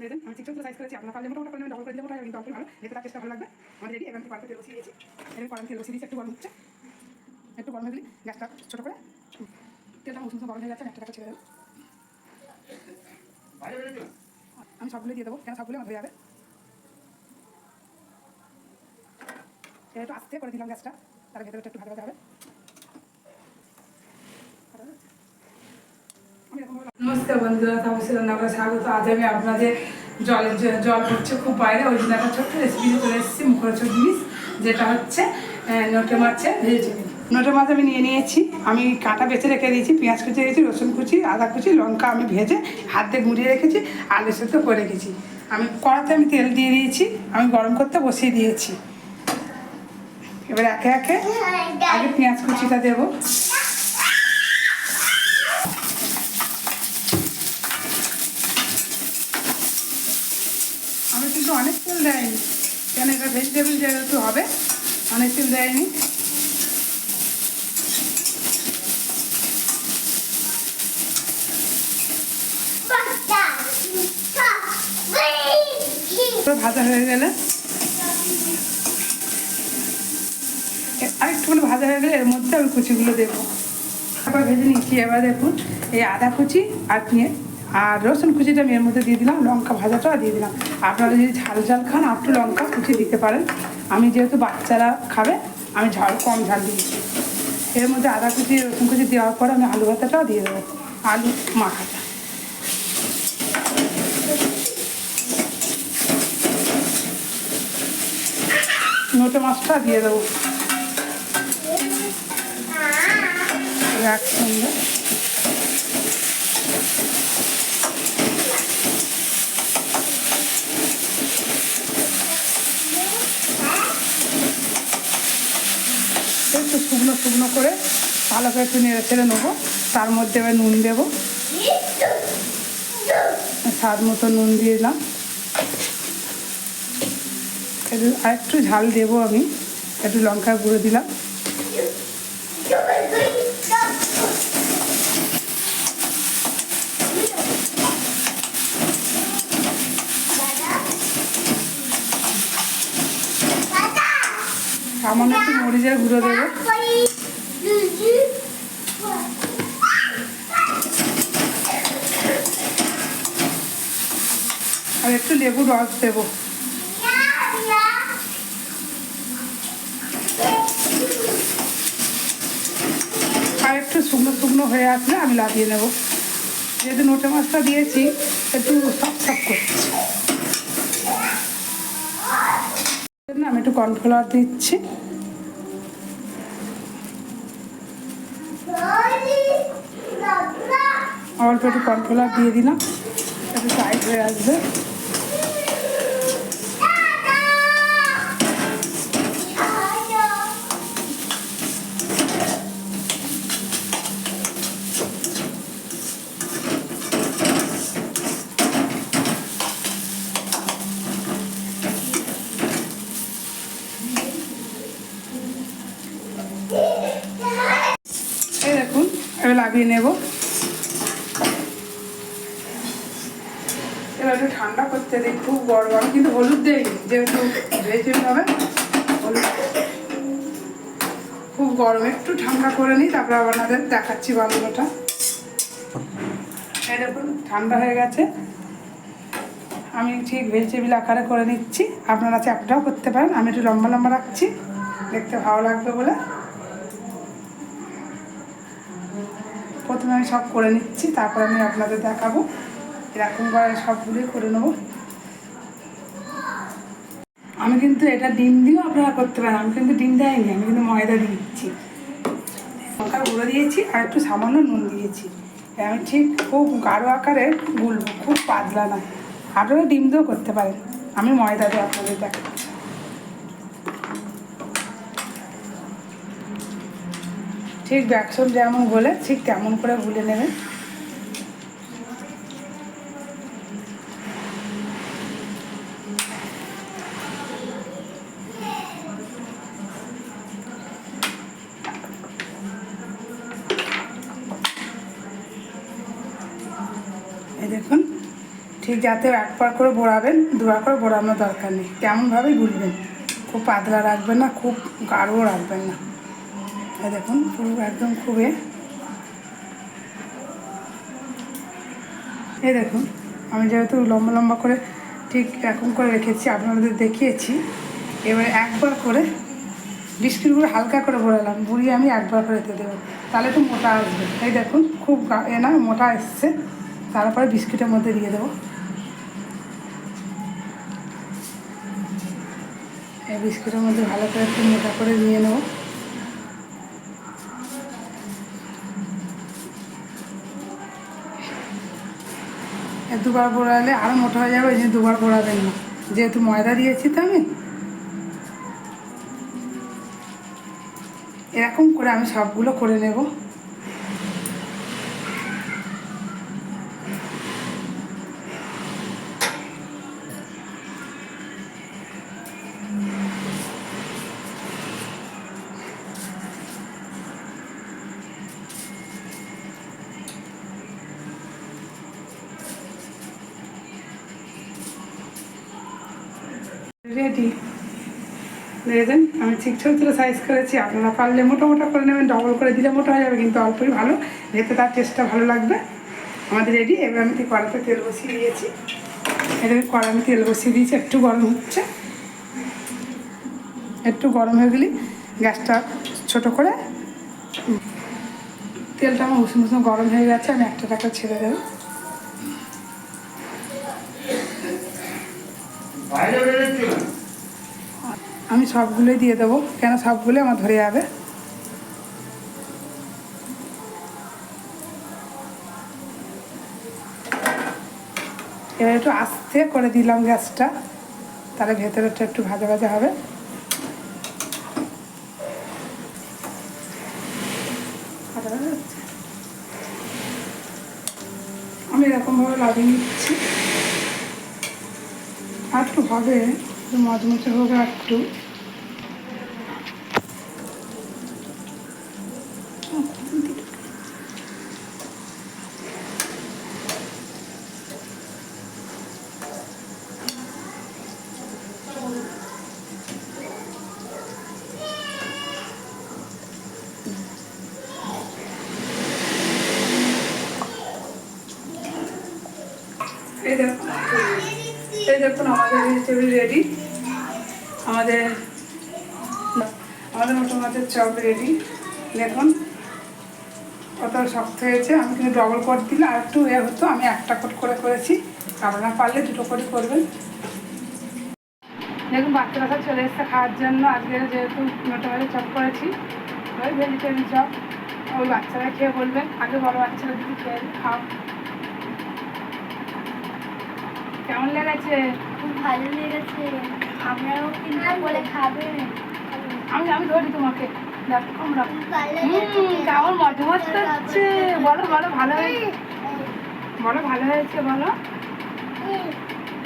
দেখেন আমি ঠিকঠাক সাইজ করেছি, আপনার পারলে মোটামুটি করলে ডবল করে দিলে মোটামুটি ডবল ভালো। যেতে তার ভালো লাগবে। আমার রেডি থেকে কড়াতে তেল বসিয়ে দিয়েছি। এখানে কড়াতে তেল বসিয়ে দিয়েছি, একটু গরম হচ্ছে। একটু গরম হয়ে গেলে গ্যাসটা ছোটো করে তেলটা মুসুম গরম হয়ে একটা টাকা ছেড়ে দেবো। আমি সবগুলো দিয়ে দেবো, কেন সবগুলো আমার হয়ে যাবে? এবার একটু আস্তে করে দিলাম গ্যাসটা, তার ভেতরে একটু ভালো হবে আমি এরকম নমস্কার বন্ধুরা, তাপসী রান্নাঘরে স্বাগত। আজ আমি আপনাদের জলের জল পড়ছে খুব বাইরে। ওই জন্য একটা ছোট্ট রেসিপি চলে এসেছি, মুখরোচক জিনিস, যেটা হচ্ছে নোটে মাছের ভেজে। নোটে মাছ আমি নিয়ে নিয়েছি। আমি কাঁটা বেছে রেখে দিয়েছি, পেঁয়াজ কুচি রেখেছি, রসুন কুচি, আদা কুচি, লঙ্কা আমি ভেজে হাত গুঁড়িয়ে রেখেছি আলু সেদ্ধ করে রেখেছি। আমি কড়াতে আমি তেল দিয়ে দিয়েছি, আমি গরম করতে বসিয়ে দিয়েছি। এবার একে একে আগে পেঁয়াজ কুচিটা দেবো আমি কিন্তু অনেক তেল দেয়নি। কেন এটা ভেজিটেবল যেহেতু হবে? অনেক দেয়নি। ভাজা হয়ে গেলে। আরেকটুখানি ভাজা হয়ে গেলে এর মধ্যে আমি কুচিগুলো দেবো। তারপর ভেজে নিচ্ছি এবার দেখুন, এই আদা কুচি আর পেঁয়াজ। আর রসুন কুচিটা আমি এর মধ্যে দিয়ে দিলাম, লঙ্কা ভাজাটাও দিয়ে দিলাম। আপনারা যদি ঝাল ঝাল খান একটু লঙ্কা কুচি দিতে পারেন। আমি যেহেতু বাচ্চারা খাবে, আমি ঝাল কম ঝাল দিয়েছি এর মধ্যে আদা কুচি, রসুন কুচি দেওয়ার পর আমি আলু ভাতাটাও দিয়ে দেবো, আলু মাখাটা। নোটো মাছটা দিয়ে দেবো। একসঙ্গে একটু শুকনো শুকনো করে ভালো করে একটু নেড়ে ছেড়ে নেব। তার মধ্যে এবার নুন দেবো। স্বাদ মতো নুন দিয়ে দিলাম। আর একটু ঝাল দেবো আমি। একটু লঙ্কা গুঁড়ো দিলাম। সামান্য একটু মরিচের গুঁড়ো দেবো। আর একটু লেবু রস দেবো। আর একটু শুকনো শুকনো হয়ে আসলে আমি লাগিয়ে নেব। যেহেতু নোটে মাছটা দিয়েছি, একটু সব সব করছি আমি একটু কর্নফ্লাওয়ার দিচ্ছি। অল্প একটু কর্নফ্লাওয়ার দিয়ে দিলাম। একটু টাইট হয়ে আসবে। এই দেখুন লাগিয়ে নেব। এবার একটু ঠান্ডা করতে দিই খুব গরম। আমি কিন্তু হলুদ দেই, যেহেতু ভেজে হবে, হলুদ। খুব গরম, একটু ঠান্ডা করে নিই, তারপরে আপনাদের দেখাচ্ছি বাংলোটা এই দেখুন, ঠান্ডা হয়ে গেছে। আমি ঠিক ভেজিটেবিল আকারে করে নিচ্ছি। আপনারা চ্যাপটাও করতে পারেন। আমি একটু লম্বা লম্বা রাখছি, দেখতে ভালো লাগবে বলে। প্রথমে আমি সব করে নিচ্ছি, তারপর আমি আপনাদের দেখাবো। এরকম করে সবগুলোই করে নেব। আমি কিন্তু এটা ডিম দিয়েও আপনারা করতে পারেন, আমি কিন্তু ডিম দেয়নি, আমি কিন্তু ময়দা দিচ্ছি। লঙ্কার গুঁড়ো দিয়েছি আর একটু সামান্য নুন দিয়েছি। আমি ঠিক খুব গাঢ় আকারে গুলবো, খুব পাতলা না। আপনারা ডিম দিয়েও করতে পারেন, আমি ময়দা দিয়ে আপনাদের দেখাচ্ছি। ঠিক ব্যাকসন যেমন বলে ঠিক তেমন করে ভুলে নেবেন। দেখুন, ঠিক যাতে একবার করে বোড়াবেন, দুবার করে বোড়ানোর দরকার নেই। তেমনভাবেই গুলবেন খুব পাতলা রাখবেন না, খুব গাঢ়ও রাখবেন না। এই দেখুন, পুরো একদম খুবই। এই দেখুন, আমি যেহেতু লম্বা লম্বা করে ঠিক এরকম করে রেখেছি, আপনাদের দেখিয়েছি, এবারে একবার করে বিস্কিটগুলো হালকা করে ভরালাম ভরিয়ে আমি একবার করে দিতে দেবো। তাহলে একটু মোটা আসবে। এই দেখুন, খুব এ না, মোটা এসছে। তারপরে বিস্কিটের মধ্যে দিয়ে দেবো। এই বিস্কিটের মধ্যে ভালো করে একটু মোটা করে নিয়ে নেব। দুবার বোড়ালে আরও মোটা হয়ে যাবে জন্য দুবার বোড়াবেন না। যেহেতু ময়দা দিয়েছি তো আমি। এরকম করে আমি সবগুলো করে নেব। রেডি দেখেছেন আমি ঠিক ছোটো সাইজ করেছি, আপনারা পারলে মোটা মোটা করে নেবেন ডবল করে দিলে মোটা হয়ে যাবে, কিন্তু অল্পই ভালো। যেহেতু তার টেস্টটা ভালো লাগবে। আমাদের রেডি এবার আমি কড়াতে তেল বসিয়ে দিয়েছি। এবার কড়া তেল বসিয়ে দিয়েছি, একটু গরম হচ্ছে। একটু গরম হয়ে গেলে গ্যাসটা ছোট করে, তেলটা আমার উষ্ণ উষ্ণ গরম হয়ে গেছে, আমি একটা টাকা ছেড়ে দেবো। আমি সবগুলোই দিয়ে দেবো। কেন সবগুলোই আমার ধরে যাবে? এবার একটু আস্তে করে দিলাম গ্যাসটা। তাহলে ভেতরেটা একটু ভাজা ভাজা হবে। আমি এরকমভাবে লাগিয়ে নিচ্ছি। একটু হবে মচমচে হবে একটু। এই দেখুন, আমাদের ভেজিটেবিল রেডি আমাদের আমাদের মতো মাছের চপ রেডি দেখুন, কত শক্ত হয়েছে। আমি কিন্তু ডবল কোট দিলে আর একটু এ হতো, আমি একটা কোট করে করেছি। আপনারা পারলে দুটো করে করবেন। দেখুন, বাচ্চারা সব চলে এসছে খাওয়ার জন্য। আজকে যেহেতু মোটামুটি চপ করেছি, ওই ভেজিটেবিল চপ। ওই বাচ্চারা খেয়ে বলবেন আগে বড় বাচ্চারা যদি খেয়ে খাও। কেমন লেগেছে? খুব ভালো লেগেছে। আমরাও কিন্তু বলে খাবেন আমি আমি ধরি তোমাকে। খুব কেমন মজা হচ্ছে বলো বলো ভালো হয়েছে? বলো ভালো হয়েছে বলো।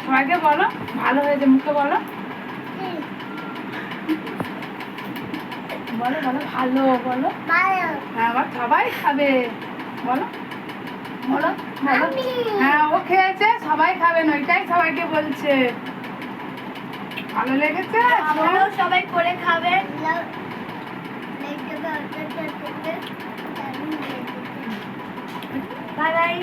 সবাইকে বলো ভালো হয়েছে মুখে বলো। বলো বলো ভালো বলো। হ্যাঁ আবার সবাই খাবে। বলো বলো। হ্যাঁ ও খেয়েছে সবাই খাবেন ওইটাই সবাইকে বলছে। ভালো লেগেছে? আমরাও সবাই করে খাবেন বাই বাই